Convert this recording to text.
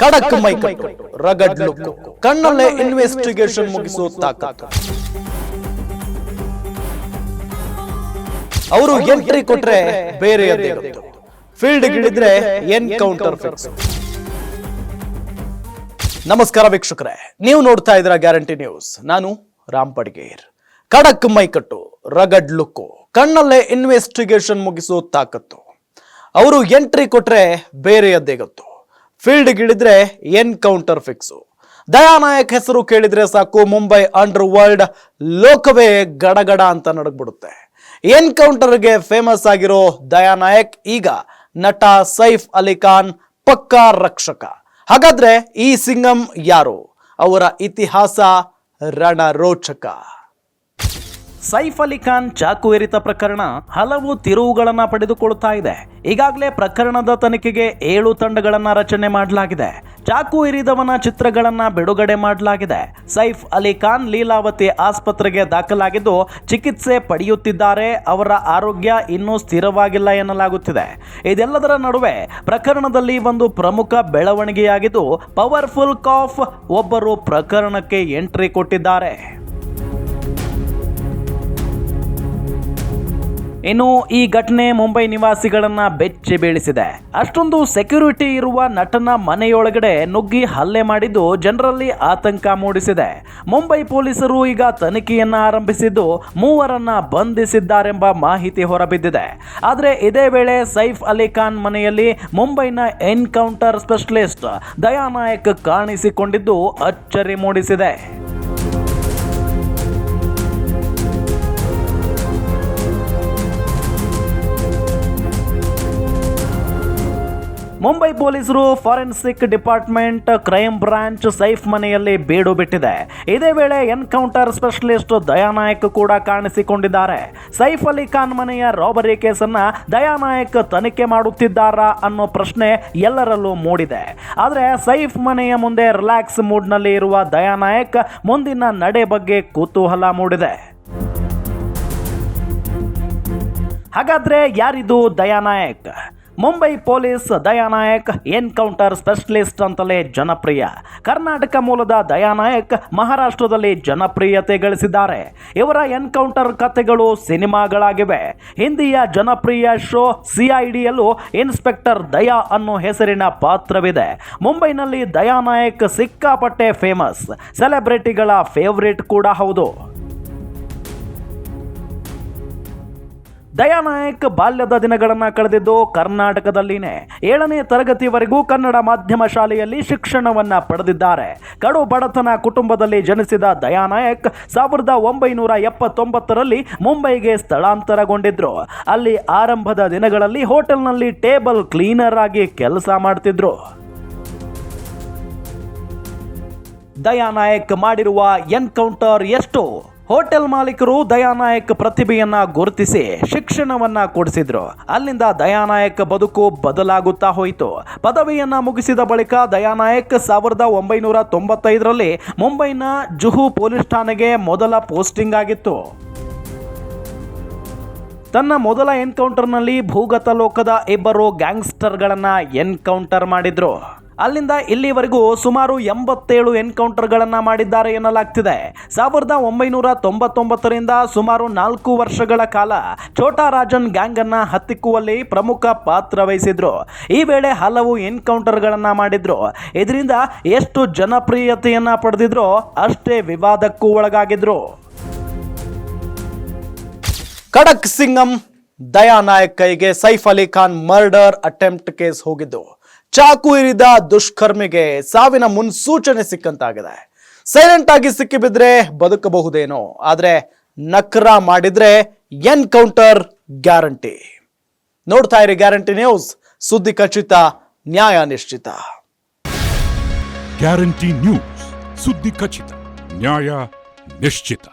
ಖಡಕ್ ಮೈಕಟ್ಟು ರಗಡ್ ಲುಕ್ ಕಣ್ಣಲ್ಲೇ ಇನ್ವೆಸ್ಟಿಗೇಷನ್ ಮುಗಿಸೋ ತಾಕತ್ತು. ಅವರು ಎಂಟ್ರಿ ಕೊಟ್ರೆ ಬೇರೆ ಫೀಲ್ಡ್ ಗಿಳಿದ್ರೆ ಎನ್ಕೌಂಟರ್ ಫಿಕ್ಸ್ ನಮಸ್ಕಾರ ವೀಕ್ಷಕರೇ. ನೀವು ನೋಡ್ತಾ ಇದ್ರ ಗ್ಯಾರಂಟಿ ನ್ಯೂಸ್. ನಾನು ರಾಮ್ ಪಡ್ಗೇರ್. ಖಡಕ್ ಮೈಕಟ್ಟು ರಗಡ್ ಲುಕ್ಕು ಕಣ್ಣಲ್ಲೇ ಇನ್ವೆಸ್ಟಿಗೇಷನ್ ಮುಗಿಸೋ ತಾಕತ್ತು. ಅವರು ಎಂಟ್ರಿ ಕೊಟ್ರೆ ಬೇರೆಯದ್ದೇ ಗೊತ್ತು. Field ಗಿಳಿದ್ರೆ encounter fix. ದಯಾನಾಯಕ್ ಹೆಸರು ಕೇಳಿದ್ರೆ ಸಾಕು ಮುಂಬೈ ಅಂಡರ್ ವರ್ಲ್ಡ್ ಲೋಕವೇ ಗಡಗಡ ಅಂತ ನಡಗ್ಬಿಡುತ್ತೆ. ಎನ್ಕೌಂಟರ್ಗೆ ಫೇಮಸ್ ಆಗಿರೋ ದಯಾನಾಯಕ್ ಈಗ ನಟ ಸೈಫ್ ಅಲಿ ಖಾನ್ ಪಕ್ಕಾ ರಕ್ಷಕ. ಹಾಗಾದ್ರೆ ಈ ಸಿಂಗಂ ಯಾರು? ಅವರ ಇತಿಹಾಸ ರಣರೋಚಕ. ಸೈಫ್ ಅಲಿ ಖಾನ್ ಚಾಕು ಏರಿತ ಪ್ರಕರಣ ಹಲವು ತಿರುವುಗಳನ್ನು ಪಡೆದುಕೊಳ್ಳುತ್ತಾ ಇದೆ. ಈಗಾಗಲೇ ಪ್ರಕರಣದ ತನಿಖೆಗೆ ಏಳು ತಂಡಗಳನ್ನು ರಚನೆ ಮಾಡಲಾಗಿದೆ. ಚಾಕು ಇರಿದವನ ಚಿತ್ರಗಳನ್ನು ಬಿಡುಗಡೆ ಮಾಡಲಾಗಿದೆ. ಸೈಫ್ ಅಲಿ ಖಾನ್ ಲೀಲಾವತಿ ಆಸ್ಪತ್ರೆಗೆ ದಾಖಲಾಗಿದ್ದು ಚಿಕಿತ್ಸೆ ಪಡೆಯುತ್ತಿದ್ದಾರೆ. ಅವರ ಆರೋಗ್ಯ ಇನ್ನೂ ಸ್ಥಿರವಾಗಿಲ್ಲ ಎನ್ನಲಾಗುತ್ತಿದೆ. ಇದೆಲ್ಲದರ ನಡುವೆ ಪ್ರಕರಣದಲ್ಲಿ ಒಂದು ಪ್ರಮುಖ ಬೆಳವಣಿಗೆಯಾಗಿದ್ದು ಪವರ್ಫುಲ್ ಕಾಫ್ ಒಬ್ಬರು ಪ್ರಕರಣಕ್ಕೆ ಎಂಟ್ರಿ ಕೊಟ್ಟಿದ್ದಾರೆ. ಇನ್ನು ಈ ಘಟನೆ ಮುಂಬೈ ನಿವಾಸಿಗಳನ್ನ ಬೆಚ್ಚಿ ಬೀಳಿಸಿದೆ. ಅಷ್ಟೊಂದು ಸೆಕ್ಯೂರಿಟಿ ಇರುವ ನಟನ ಮನೆಯೊಳಗಡೆ ನುಗ್ಗಿ ಹಲ್ಲೆ ಮಾಡಿದ್ದು ಜನರಲ್ಲಿ ಆತಂಕ ಮೂಡಿಸಿದೆ. ಮುಂಬೈ ಪೊಲೀಸರು ಈಗ ತನಿಖೆಯನ್ನ ಆರಂಭಿಸಿದ್ದು ಮೂವರನ್ನ ಬಂಧಿಸಿದ್ದಾರೆಂಬ ಮಾಹಿತಿ ಹೊರಬಿದ್ದಿದೆ. ಆದರೆ ಇದೇ ವೇಳೆ ಸೈಫ್ ಅಲಿ ಖಾನ್ ಮನೆಯಲ್ಲಿ ಮುಂಬೈನ ಎನ್ಕೌಂಟರ್ ಸ್ಪೆಷಲಿಸ್ಟ್ ದಯಾನಾಯಕ್ ಕಾಣಿಸಿಕೊಂಡಿದ್ದು ಅಚ್ಚರಿ ಮೂಡಿಸಿದೆ. ಮುಂಬೈ ಪೊಲೀಸರು forensic department crime branch Saif ಮನೆಯಲ್ಲಿ ಬೇಡು ಬಿಟ್ಟಿದೆ. ಇದೇ ವೇಳೆ ಎನ್ಕೌಂಟರ್ ಸ್ಪೆಷಲಿಸ್ಟ್ ದಯಾನಾಯಕ್ ಕೂಡ ಕಾಣಿಸಿಕೊಂಡಿದ್ದಾರೆ. ಸೈಫ್ ಅಲಿ ಖಾನ್ ಮನೆಯ ರಾಬರಿ ಕೇಸನ್ನ ದಯಾನಾಯಕ್ ತನಿಖೆ ಮಾಡುತ್ತಿದ್ದಾರಾ ಅನ್ನೋ ಪ್ರಶ್ನೆ ಎಲ್ಲರಲ್ಲೂ ಮೂಡಿದೆ. ಆದರೆ ಸೈಫ್ ಮನೆಯ ಮುಂದೆ ರಿಲ್ಯಾಕ್ಸ್ ಮೂಡ್ನಲ್ಲಿ ಇರುವ ದಯಾನಾಯಕ್ ಮುಂದಿನ ನಡೆ ಬಗ್ಗೆ ಕುತೂಹಲ ಮೂಡಿದೆ. ಹಾಗಾದ್ರೆ ಯಾರಿದು Daya Nayak Mumbai police Daya Nayak encounter specialist ಅಂತಲೇ ಜನಪ್ರಿಯ. ಕರ್ನಾಟಕ ಮೂಲದ ದಯಾನಾಯಕ್ ಮಹಾರಾಷ್ಟ್ರದಲ್ಲಿ ಜನಪ್ರಿಯತೆ ಗಳಿಸಿದ್ದಾರೆ. ಇವರ ಎನ್ಕೌಂಟರ್ ಕಥೆಗಳು ಸಿನಿಮಾಗಳಾಗಿವೆ. ಹಿಂದಿಯ ಜನಪ್ರಿಯ ಶೋ ಸಿಐಡಿಯಲ್ಲೂ ಇನ್ಸ್ಪೆಕ್ಟರ್ ದಯಾ ಅನ್ನೋ ಹೆಸರಿನ ಪಾತ್ರವಿದೆ. ಮುಂಬೈನಲ್ಲಿ ದಯಾನಾಯಕ್ ಸಿಕ್ಕಾಪಟ್ಟೆ ಫೇಮಸ್. ಸೆಲೆಬ್ರಿಟಿಗಳ ಫೇವ್ರೇಟ್ ಕೂಡ ಹೌದು. ದಯಾನಾಯಕ್ ಬಾಲ್ಯದ ದಿನಗಳನ್ನು ಕಳೆದಿದ್ದು ಕರ್ನಾಟಕದಲ್ಲಿನೇ ಏಳನೇ ತರಗತಿವರೆಗೂ ಕನ್ನಡ ಮಾಧ್ಯಮ ಶಾಲೆಯಲ್ಲಿ ಶಿಕ್ಷಣವನ್ನು ಪಡೆದಿದ್ದಾರೆ. ಕಡು ಬಡತನ ಕುಟುಂಬದಲ್ಲಿ ಜನಿಸಿದ ದಯಾನಾಯಕ್ ಸಾವಿರದ ಒಂಬೈನೂರ ಎಪ್ಪತ್ತೊಂಬತ್ತರಲ್ಲಿ ಮುಂಬೈಗೆ ಸ್ಥಳಾಂತರಗೊಂಡಿದ್ರು. ಅಲ್ಲಿ ಆರಂಭದ ದಿನಗಳಲ್ಲಿ ಹೋಟೆಲ್ನಲ್ಲಿ ಟೇಬಲ್ ಕ್ಲೀನರ್ ಆಗಿ ಕೆಲಸ ಮಾಡ್ತಿದ್ರು. ದಯಾನಾಯಕ್ ಮಾಡಿರುವ ಎನ್ಕೌಂಟರ್ ಎಷ್ಟು? ಹೋಟೆಲ್ ಮಾಲೀಕರು ದಯಾನಾಯಕ್ ಪ್ರತಿಭೆಯನ್ನ ಗುರುತಿಸಿ ಶಿಕ್ಷಣವನ್ನ ಕೊಡಿಸಿದ್ರು. ಅಲ್ಲಿಂದ ದಯಾನಾಯಕ್ ಬದುಕು ಬದಲಾಗುತ್ತಾ ಹೋಯಿತು. ಪದವಿಯನ್ನ ಮುಗಿಸಿದ ಬಳಿಕ ದಯಾನಾಯಕ್ ಸಾವಿರದ ಒಂಬೈನೂರ ತೊಂಬತ್ತೈದರಲ್ಲಿ ಮುಂಬೈನ ಜುಹು ಪೊಲೀಸ್ ಠಾಣೆಗೆ ಮೊದಲ ಪೋಸ್ಟಿಂಗ್ ಆಗಿತ್ತು. ತನ್ನ ಮೊದಲ ಎನ್ಕೌಂಟರ್ನಲ್ಲಿ ಭೂಗತ ಲೋಕದ ಇಬ್ಬರು ಗ್ಯಾಂಗ್ಸ್ಟರ್ಗಳನ್ನು ಎನ್ಕೌಂಟರ್ ಮಾಡಿದ್ರು. ಅಲ್ಲಿಂದ ಇಲ್ಲಿವರೆಗೂ ಸುಮಾರು ಎಂಬತ್ತೇಳು ಎನ್ಕೌಂಟರ್ಗಳನ್ನು ಮಾಡಿದ್ದಾರೆ ಎನ್ನಲಾಗ್ತಿದೆ. ಸಾವಿರದ ಒಂಬೈನೂರ ತೊಂಬತ್ತೊಂಬತ್ತರಿಂದ ಸುಮಾರು ನಾಲ್ಕು ವರ್ಷಗಳ ಕಾಲ ಛೋಟಾ ರಾಜನ್ ಗ್ಯಾಂಗ್ ಅನ್ನ ಹತ್ತಿಕ್ಕುವಲ್ಲಿ ಪ್ರಮುಖ ಪಾತ್ರ ವಹಿಸಿದ್ರು. ಈ ವೇಳೆ ಹಲವು ಎನ್ಕೌಂಟರ್ಗಳನ್ನು ಮಾಡಿದ್ರು. ಇದರಿಂದ ಎಷ್ಟು ಜನಪ್ರಿಯತೆಯನ್ನ ಪಡೆದಿದ್ರೋ ಅಷ್ಟೇ ವಿವಾದಕ್ಕೂ ಒಳಗಾಗಿದ್ರು. ಖಡಕ್ ಸಿಂಗಂ ದಯಾನಾಯಕ್ ಕೈಗೆ Saif Ali Khan murder attempt case ಹೋಗಿದ್ದು. ಚಾಕು ಇರಿದ ದುಷ್ಕರ್ಮಿಗೆ ಸಾವಿನ ಮುನ್ಸೂಚನೆ ಸಿಕ್ಕಂತಾಗಿದೆ. ಸೈಲೆಂಟ್ ಆಗಿ ಸಿಕ್ಕಿಬಿದ್ರೆ ಬದುಕಬಹುದೇನೋ. ಆದ್ರೆ ನಕ್ರ ಮಾಡಿದ್ರೆ ಎನ್ಕೌಂಟರ್ ಗ್ಯಾರಂಟಿ. ನೋಡ್ತಾ ಇರಿ ಗ್ಯಾರಂಟಿ ನ್ಯೂಸ್. ಸುದ್ದಿ ಖಚಿತ, ನ್ಯಾಯ ನಿಶ್ಚಿತ. Guarantee news. ಸುದ್ದಿ ಖಚಿತ, ನ್ಯಾಯ ನಿಶ್ಚಿತ.